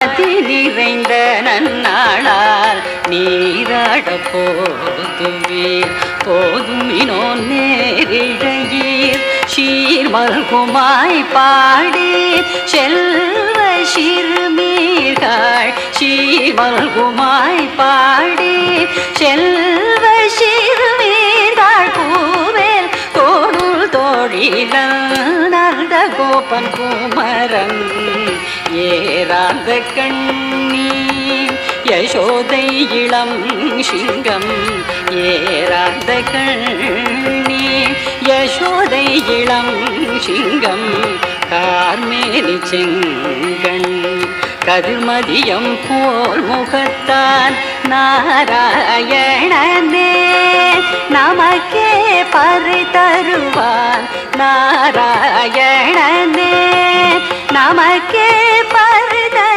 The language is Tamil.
அதி நிறைந்த நன்னாளால் நீராட போதுவீர் போதுமினோ நேரிழையீர். சீர்மல்குமாய் பாடி செல்வ சிறுமீர்கள். சீர்மல்குமாய் பாடி செல்வ சிறுமீர்கள். பூவேல் தோடுல் தோழிலந்த கோபன் குமரன். ஏறாந்த கண்ணி யசோதை இளம் சிங்கம். ஏறாந்த கண்ணி யசோதை இளம் சிங்கம். கார்மேலி செங்கண் கருமதியம் போல் முகத்தான் நாராயணனே நமக்கே பறி தருவான் நாராயணனே. আমাকে পারদা